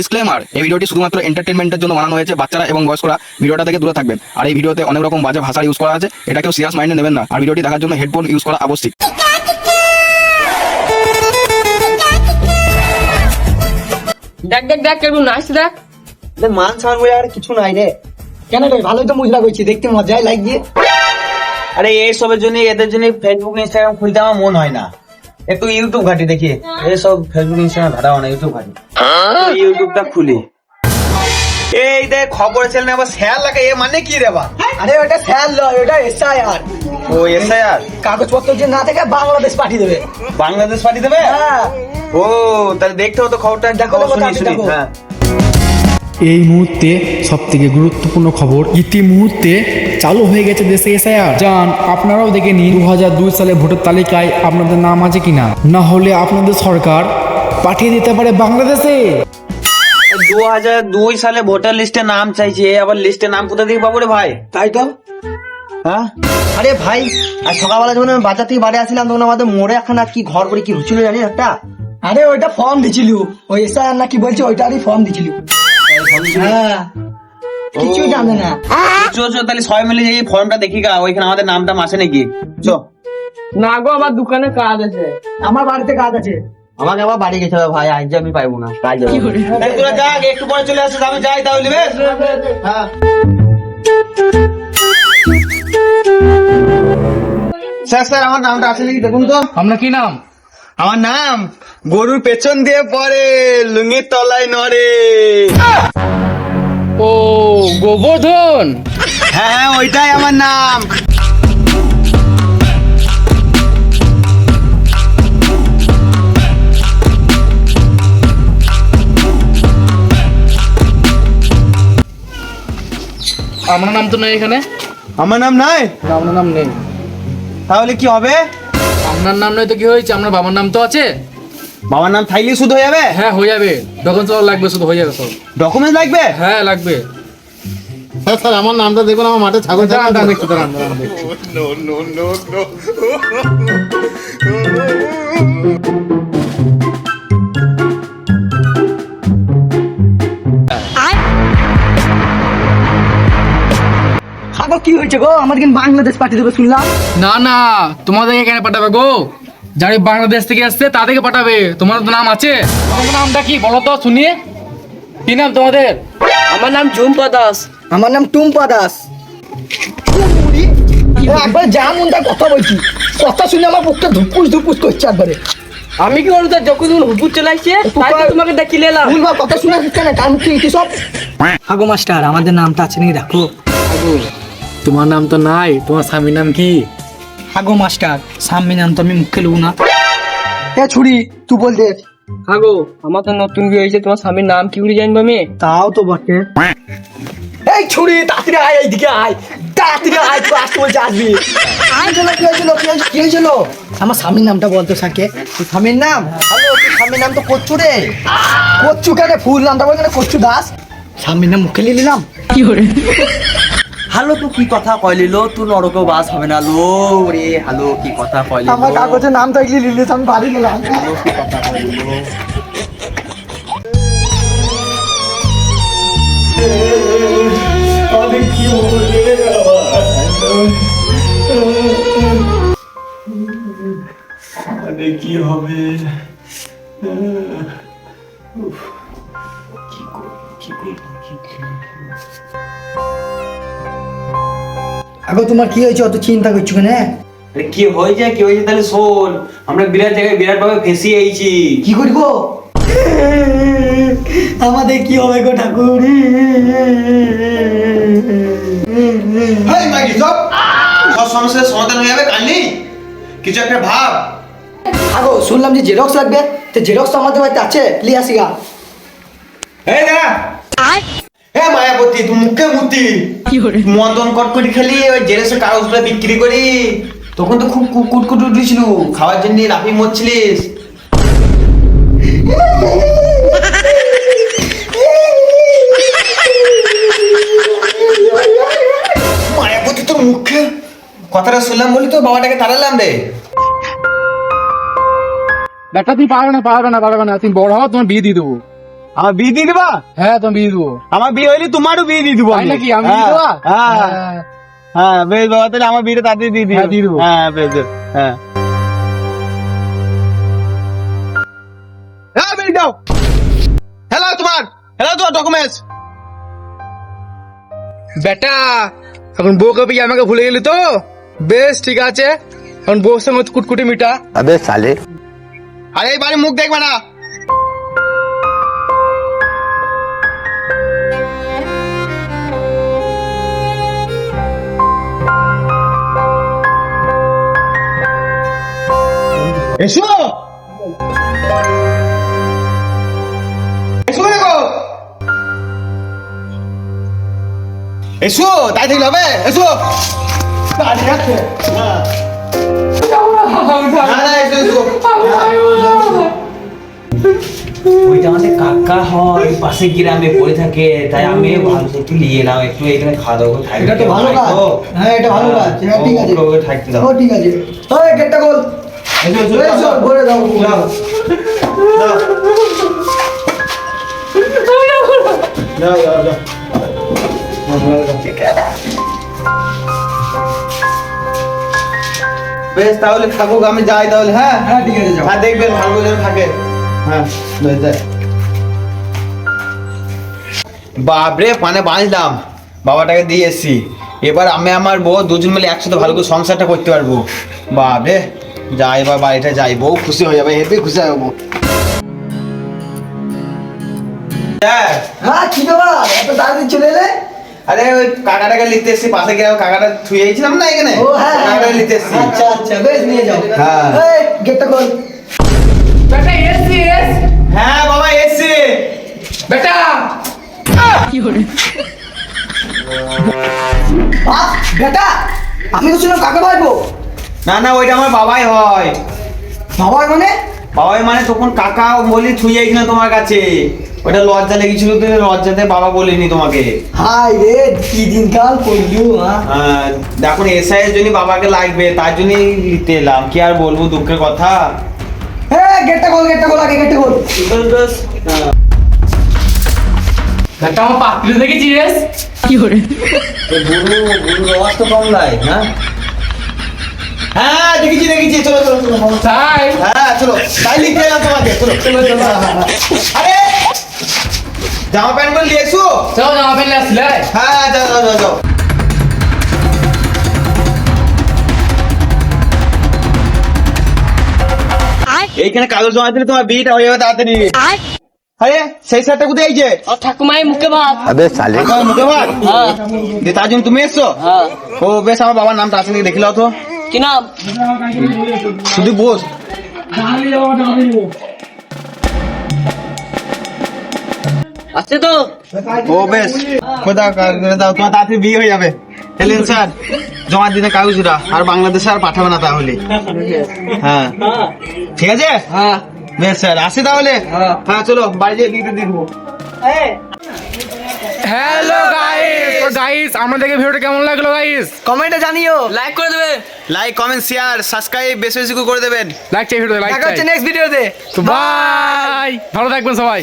Disclaimer এই ভিডিওটি শুধুমাত্র এন্টারটেনমেন্টের জন্য বানানো হয়েছে বাচ্চারা এবং বয়স্করা ভিডিওটা থেকে দূরে থাকবেন। আর এই ভিডিওতে অনেক রকম বাজে ভাষা ইউজ করা আছে এটা কেউ সিরিয়াস মাইন্ডে নেবেন না। আর ভিডিওটি দেখার জন্য হেডফোন ইউজ করা আবশ্যিক। দেখ দেখ দেখ কেমন নাচছে দেখ। রে, মান সম্মান বলে আর কিছু নাই রে। কেন রে? ভালোই তো মজা করছি দেখতে মজাই লাগছে আরে এই সবের জন্য এদের জন্য ফেসবুক ইনস্টাগ্রাম খুলতে আমার মন হয় না। একটু ইউটিউব ঘাটি দেখি। এইসব ফেসবুক ইনস্টাগ্রাম ঘাটাও না ইউটিউব ঘাটি। ইউটিউবটা খুলি। এই দেখ খবর চ্যানেল আবার শেয়ার লাগে এ মানে কি রে বা? আরে ওটা স্যার লয় ওটা এসআই আর ও এসআইআর কাগজপত্র যে না থাকে বাংলাদেশ পাঠিয়ে দেবে। বাংলাদেশ পাঠিয়ে দেবে? হ্যাঁ। ও তাহলে দেখতে হতো খবরটা দেখো, খবর শুনি শুনি হ্যাঁ। এই মুহূর্তে সব থেকে গুরুত্বপূর্ণ খবর ইতি মুহূর্তে চালু হয়ে গেছে দেশে এসআইআর যান আপনারাও দেখে নিন দু হাজার দুই সালে ভোটার তালিকায় আপনাদের নাম আছে কিনা? না হলে আপনাদের সরকার পাঠিয়ে দিতে পারে বাংলাদেশে। দু হাজার দুই সালে ভোটার লিস্টে নাম চাইছে আবার লিস্টে নাম কোথা থেকে পাবো রে ভাই? তাই তো? হ্যাঁ? আরে ভাই আর সকালবেলা যখন আমি বাজার থেকে বাড়ি আসছিলাম তখন আমাদের মোড়ে একখানা কি ঘর করে কি হচ্ছিল জানি একটা? আরে ওইটা ফর্ম দিছিল। ওই এসআই না কি বলছে ওইটারই ফর্ম দিছিল। হ্যাঁ। কিছু জানে না। চো চো তাহলে সবাই মিলে যাই ফর্মটা দেখি গা ওইখানে আমাদের নামটা আসে নাকি? চো। না গো আমার দোকানে কাজ আছে। আমার বাড়িতে কাজ আছে। আমাকে আবার বাড়ি গেছে ভাই আজ আমি পাইবো না কাজ তোরা একটু পরে চলে আসিস আমি যাই তাহলে বেশ? হ্যাঁ। স্যার স্যার আমার নামটা আছে নাকি দেখুন তো। আপনার কি নাম? আমার নাম গরুর পেছন দিয়ে পড়ে লুঙ্গির তলায় নড়ে। ও গোবর্ধন? হ্যাঁ হ্যাঁ ওইটাই আমার নাম। আপনার নাম তো নেই এখানে আমার নাম নাই না, আপনার নাম নেই তাহলে কি হবে আপনার নাম নয় তো কি হয়েছে আপনার বাবার নাম তো আছে বাবার নাম থাইলে শুধু হয়ে যাবে হ্যাঁ হয়ে যাবে ডকুমেন্টস সব লাগবে শুধু হয়ে যাবে সব ডকুমেন্ট লাগবে হ্যাঁ লাগবে স্যার আমার নামটা দেখুন আমার মাঠে ছাগল দাঁড়ান, ছাগল দাঁড়ান, দেখছি, দাঁড়ান, দাঁড়ান, দেখছি। আগো কি হয়েছে গো? আমার কিন্তু বাংলাদেশ পাঠিয়ে দেবে শুনলাম। না না তোমাদের এখানে পাঠাবে গো? যারা বাংলাদেশ থেকে আসছে তাদেরকে পাঠাবে। তোমাদের তো নাম আছে? তোমার নামটা কি বলো তো শুনি। কি নাম তোমাদের? আমার নাম ঝুম্পা দাস। আমার নাম টুম্পা দাস। একবার যা মনটা কথা বলছি। কথা শুনে আমার বুকটা ধুপুস ধুপুস করছে একবারে। আমি কি করব তোর যখন হুপুর চলে আসছে তাই তো তোমাকে ভুলবার কথা শুনে আসছে না কান কি সব। আগো মাস্টার আমাদের নামটা আছে নাকি দেখো। তোমার নাম তো নাই তোমার স্বামীর নাম কি? আগো মাস্টার স্বামীর নাম তো আমি মুখে লুবো না। এ ছুরি তুই বল দে। হাগো আমার তো নতুন বিয়ে হয়েছে তোমার স্বামীর নাম কি করে জানব আমি? তাও তো বটে। এই ছুরি তাড়াতাড়ি আয় এইদিকে আয়। তাড়াতাড়ি আয় তুই আসতে বলছে আসবি। আয় চলো কি হয়েছিল কি হয়েছিল কি হয়েছিল? আমার স্বামীর নামটা বলতো সাকে। তোর স্বামীর নাম? হ্যালো তোর স্বামীর নাম তো কচ্ছু রে। কচ্ছু কেন ফুল নামটা বলছে না কচ্ছু দাস। স্বামীর নাম মুখে নিয়ে নিলাম হ্যালো তুই কি কথা কইলিল তুই নরকে বাস হবে না লো রে। হ্যালো কি কথা কইলিল আমার কাগজের নাম থাকলে নিলে আমি বাড়ি গেলাম। আগো তোমার কি হয়েছে? অত চিন্তা করছ কেন আরে কি হয়েছে? কি হয়েছে তাহলে শোন। আমরা বিরাট জায়গায় বিরাট ভাবে ফেসে আইছি কি করি গো আমাদের কি হবে গো ঠাকুর? হেই মাইকি সব সব সমস্যার সমাধান হয়ে যাবে কালনি। কিছু একটা ভাব। আগো শুনলাম যে জেরক্স লাগবে। তো জেরক্স তো আমাদের বাড়িতে আছে। লিয়ে আসি গা। এই না হ্যাঁ মায়াবতী তুই মুখে মূর্তি মদন কটকটি খেলি ওই জেরেসের কাগজগুলো বিক্রি করি। তখন তো খুব কুটকুট উঠেছিল। খাওয়ার জন্য লাফি মরছিলিস। মায়াবতী তোর মুখে? কথাটা শুনলাম বলি তো বাবাটাকে তাড়ালাম রে। ব্যাটা তুমি পারবে না পারবে না পারবে না। তুমি বড় হও তোমার বিয়ে দিয়ে দেবো। আমার বিয়ে দিয়ে দিবা? হ্যাঁ তুমি বিয়ে দেবো। আমার বিয়ে হইলে তোমারও বিয়ে দিয়ে দিবো নাকি? আমি দিয়ে হ্যাঁ, হ্যাঁ। হ্যাঁ। হ্যাঁ বেশ বাবা তাহলে আমার বিয়েটা তাড়াতাড়ি দিয়ে হ্যাঁ, দিয়ে দেবো। হ্যাঁ বেশ হ্যাঁ। হ্যাঁ হ্যালো তোমার। হ্যালো তোমার ডকুমেন্টস বেটা এখন বউকে পেয়ে আমাকে ভুলে গেলি তো? বেশ ঠিক আছে। এখন বউর সঙ্গে কুটকুটি মিটা। আরে এই বাড়ি মুখ দেখবে না। এসো তাই থাকলে হবে এসো। না না ওইটা আমাদের কাকা হয় পাশে গ্রামে পড়ে থাকে তাই আমি ভাবছি একটু নিয়ে এলাম একটু এখানে খাওয়া দাওয়া করে থাকতে এটা তো ভালো কাজ। হ্যাঁ এটা ভালো কাজ। হ্যাঁ ঠিক আছে। থাকতে দাও। ও ঠিক আছে। ওই গেটটা খোল। এসো এসো ভরে দাও যাও যাও যাও যাও বেশ তাহলে থাকুক আমি যাই তাহলে হ্যাঁ? হ্যাঁ ঠিক আছে হ্যাঁ দেখবেন ভালো যেন থাকে। হ্যাঁ বাপরে পানে বাঁধলাম বাবাটাকে দিয়ে এসছি। এবার আমি আমার বউ দুজন মিলে একসাথে ভালো করে সংসারটা করতে পারব। বাপরে যাই এবার বাড়িটা যাই। বউ খুশি হয়ে যাবে হেবি খুশি হয়ে যাব। হ্যাঁ। হ্যাঁ কি ব্যাপার? এত তাড়াতাড়ি চলে এলে? আরে ওই কাকাটাকে লিখতে এসছি পাশে গিয়ে কাকাটা থুয়ে ছিলাম না এখানে? ও হ্যাঁ কাকাটাকে লিখতে এসছি। আচ্ছা আচ্ছা বেশ নিয়ে যাও। হ্যাঁ। গেটটা খোল। বেটা এস এস। হ্যাঁ বাবা এসছি। বেটা। আহ, বেটা আমি তো ছিলাম কাকে ভাইবো না না ওইটা আমার বাবাই হয়। বাবার মানে? বাবাই মানে তখন কাকা বলি থুই না তোমার কাছে। ওটা লজ্জা লেগেছিল তো লজ্জাতে বাবা বলিনি তোমাকে। হাই রে কি দিনকাল পড়লু হ্যাঁ দেখুন এসআই এর জন্য বাবাকে লাগবে তার জন্যই লিখতে এলাম। কি আর বলব দুঃখের কথা। হ্যাঁ গেটটা খোল গেটটা খোল আগে গেটটা খোল। বেটা আমার পাত্রী বুড়ো বুড়ো আওয়াজ তো কম লাই হ্যাঁ? হ্যাঁ দেখেছি দেখেছি চলো চলো চলো। তাই? হ্যাঁ চলো তাই লিখতে এলাম তোমাকে চলো চলো চলো। আরে জামা প্যান্টগুলো নিয়ে এসো। চলো জামা প্যান্ট আসলে হ্যাঁ যাও যাও যাও যাও। এইখানে কাগজ জমা দিলে তোমার বিয়েটা হয়ে যাবে তাড়াতাড়ি। আরে সেই শার্টটা কোথায় আর ঠাকুমাই মুখে ভাত। মুখে ভাত? দিয়ে তার জন্য তুমি এসছো হ্যাঁ। ও বেশ আমার বাবার নামটা আছে নাকি দেখলাও তো। কি নাম? শুধু বোস। আছে তো? ও বেশ কোথাও করে দাও তোমার তাড়াতাড়ি বিয়ে হয়ে যাবে। এলেন স্যার জমা দিনে কাগজটা আর বাংলাদেশে আর পাঠাবে না তাহলে। হ্যাঁ। ঠিক আছে? হ্যাঁ। বেশ স্যার আসি তাহলে? হ্যাঁ। চলো বাড়ি যেয়ে দিয়ে দেবো হ্যালো গাইস গাইস আমাদেরকে ভিডিওটা কেমন লাগল গাইস কমেন্টে জানিও। লাইক করে দেবে। লাইক কমেন্ট শেয়ার সাবস্ক্রাইব বেশি বেশি করে দেবেন। লাইক চাই ভিডিও লাইক দেখা হচ্ছে নেক্সট ভিডিওতে তো। বাই ভালো থাকবেন সবাই।